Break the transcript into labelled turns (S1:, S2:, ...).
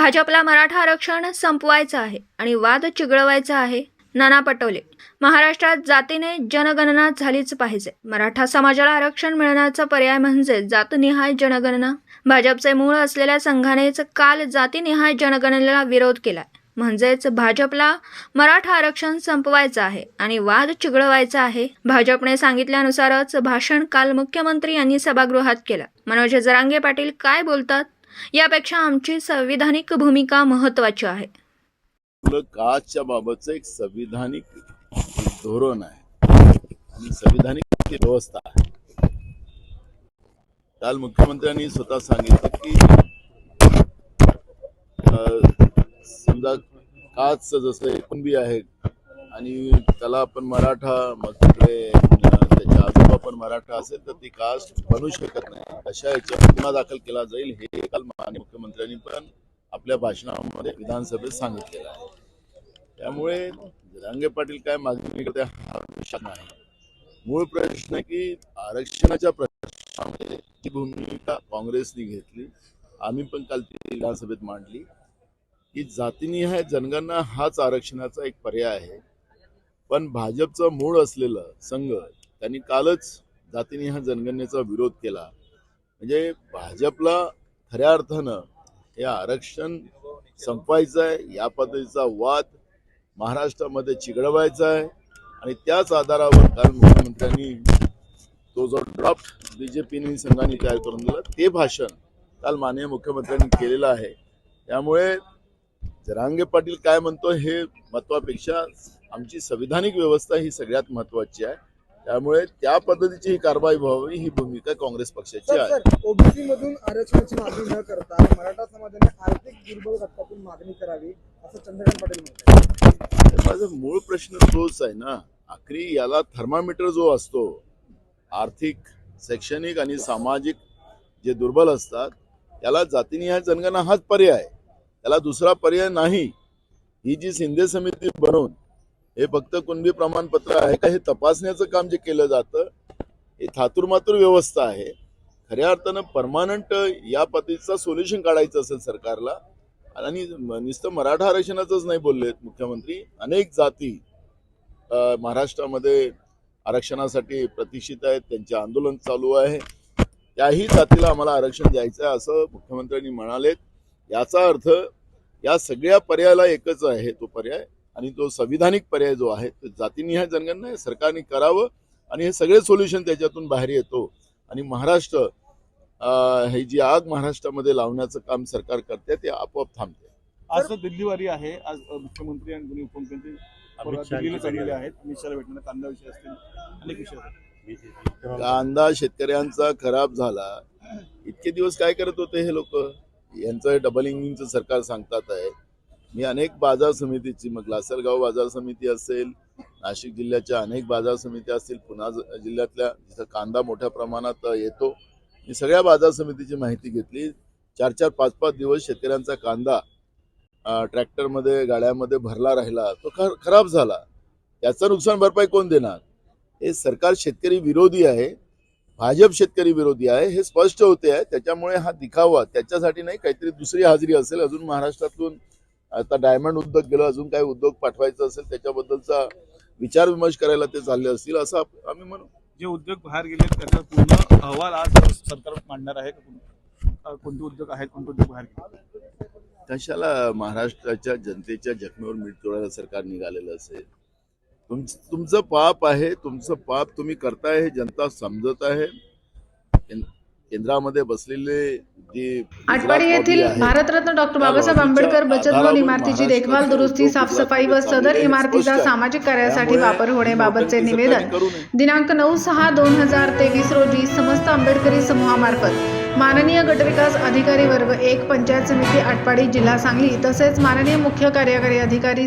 S1: भाजपला मराठा आरक्षण संपवायचं आहे आणि वाद चिघळवायचा आहे नाना पटोले. महाराष्ट्रात जातीने जनगणना झालीच पाहिजे. मराठा समाजाला आरक्षण मिळण्याचा पर्याय म्हणजे जातनिहाय जनगणना. भाजपचे मूळ असलेल्या संघानेच काल जातीनिहाय जनगणनेला विरोध केला म्हणजेच भाजपला मराठा आरक्षण संपवायचं आहे आणि वाद चिघळवायचा आहे. भाजपने सांगितल्यानुसारच भाषण काल मुख्यमंत्री यांनी सभागृहात केलं. मनोज जरांगे पाटील काय बोलतात? यापेक्षा आमची संविधानिक भूमिका महत्वाची आहे.
S2: आपलं काचच्या बाबतचं एक संविधानिक धोरण आहे. आणि संविधानिक व्यवस्था आहे. काल मुख्यमंत्र्यांनी स्वतः सांगितलं की समजा काच जसं बी आहे आणि त्याला आपण मराठा मग तिकडे त्याच्या आजोबा पण मराठा असेल तर ती कास्ट बनू शकत नाही. अशा याच्यावर गुन्हा दाखल केला जाईल हे काल माननीय मुख्यमंत्र्यांनी पण आपल्या भाषणामध्ये विधानसभेत सांगितलेलं आहे. त्यामुळे रांगे पाटील काय मागणी करते हा प्रश्न आहे मूळ प्रश्न की आरक्षणाच्या प्रश्नामध्ये ती भूमिका काँग्रेसने घेतली. आम्ही पण काल ती विधानसभेत मांडली. की जातीनिहाय जनगणना हाच आरक्षणाचा एक पर्याय आहे. पण भाजपचं मूळ असलेलं संघ त्यांनी कालच जातीनिहाय जनगणनेचा विरोध केला. म्हणजे भाजपला खऱ्या अर्थानं हे आरक्षण संपवायचं आहे या पद्धतीचा वाद महाराष्ट्रामध्ये चिघळवायचा आहे. आणि त्याच आधारावर काल मुख्यमंत्र्यांनी तो जो ड्राफ्ट बीजेपीने संघाने तयार करून दिला ते भाषण काल माननीय मुख्यमंत्र्यांनी केलेलं आहे. त्यामुळे जरांगे पाटील काय म्हणतो हे महत्वापेक्षा आमची संविधानिक व्यवस्था ही सगळ्यात महत्वाची आहे. त्यामुळे त्या पद्धतीची ही कारवाई व्हावी ही भूमिका काँग्रेस पक्षाची आहे.
S3: ओबीसी मधून आरक्षणाची मागणी न करता मराठा समाजाने आर्थिक दुर्बल घटकातून मागणी करावी असं चंद्रकांत पाटील म्हणतात.
S2: माझा मूळ प्रश्न तोच आहे ना. आखरी याला थर्मामीटर जो असतो आर्थिक शैक्षणिक आणि सामाजिक जे दुर्बल असतात याला जातीनिहाय जनगणना हाच पर्याय आहे. त्याला दुसरा पर्याय नाही. ही जी शिंदे समिती बनवून हे फक्त कुणबी प्रमाणपत्र आहे का हे तपासण्याचं काम जे केलं जातं हे थातुरमातुर व्यवस्था आहे. खऱ्या अर्थानं परमानंट या पद्धतीचा सोल्युशन काढायचं असेल सरकारला आणि नुसतं मराठा आरक्षणाचंच नाही बोललेत मुख्यमंत्री अनेक जाती महाराष्ट्रामध्ये आरक्षणासाठी प्रतिष्ठित आहेत त्यांचे आंदोलन चालू आहे. त्याही जातीला आम्हाला आरक्षण द्यायचं आहे असं मुख्यमंत्र्यांनी म्हणालेत. याचा अर्थ या सगळ्या पर्यायाला एकच आहे तो पर्याय आणि तो संविधानिक पर्याय जो आहे तो जातीनिहाय जनगणना हे सरकारने करावं आणि हे सगळे सोल्युशन त्याच्यातून बाहेर येतो. आणि महाराष्ट्र अ, ही जी आग महाराष्ट्रामध्ये लावण्याचं काम सरकार करते ते आपोआप थांबते.
S4: आज तर दिल्लीवारी आहे. आज मुख्यमंत्री आणि दोन्ही उपमुख्यमंत्री दिल्लीला चाललेले आहेत. अमित शहाला भेटणार. कांदा विषय असतील अनेक विषय आहेत.
S2: कांदा शेतकऱ्यांचा खराब झाला. इतके दिवस काय करत होते हे लोक? यांचं डबल इंजिनचं सरकार सांगतात आहे. मी अनेक बाजार समितीची मग लासलगाव बाजार समिती असेल नाशिक जिल्ह्याच्या अनेक बाजार समित्या असतील पुन्हा जिल्ह्यातल्या जिथं कांदा मोठ्या प्रमाणात येतो मी सगळ्या बाजार समितीची माहिती घेतली. चार चार पाच पाच दिवस शेतकऱ्यांचा कांदा ट्रॅक्टरमध्ये गाड्यामध्ये भरला राहिला तो खर खराब झाला. त्याचं नुकसान भरपाई कोण देणार? हे सरकार शेतकरी विरोधी आहे भाजप शेतकरी विरोधी आहे हे स्पष्ट होते आहे. त्याच्यामुळे हा दिखावा त्याच्यासाठी नाही काहीतरी दुसरी हाजरी असेल अजून महाराष्ट्रातून आता डायमंड उद्योग गेलं अजून काही उद्योग पाठवायचा असेल त्याच्याबद्दलचा विचार विमर्श करायला ते चालले असतील असं आम्ही म्हणू.
S4: जे उद्योग बाहेर गेले त्याचा पूर्ण अहवाल आज सरकार मांडणार आहे कोणते उद्योग आहेत कोणते उद्योग बाहेर गेले
S2: कशाला महाराष्ट्राच्या जनतेच्या जखमेवर मीठ चोळायला सरकार निघालेलं असेल? तुम तुमचं पाप आहे तुमचं पाप तुम्ही करताय हे जनता समजत आहे. केंद्रामध्ये बसलेले जे
S5: आटपाडी येथील भारतरत्न डॉक्टर बाबासाहेब आंबेडकर बचत भवन इमारतीची देखभाल दुरुस्ती साफसफाई व सदर इमारतीचा. सामाजिक कार्यासाठी वापर होण्याबाबतचे निवेदन. दिनांक नऊ सहा दोन हजार तेवीस रोजी समस्त आंबेडकरी समूहामार्फत माननीय गटविकास अधिकारी वर्ग एक पंचायत समिती आटपाडी जिल्हा सांगली तसेच माननीय मुख्य कार्यकारी अधिकारी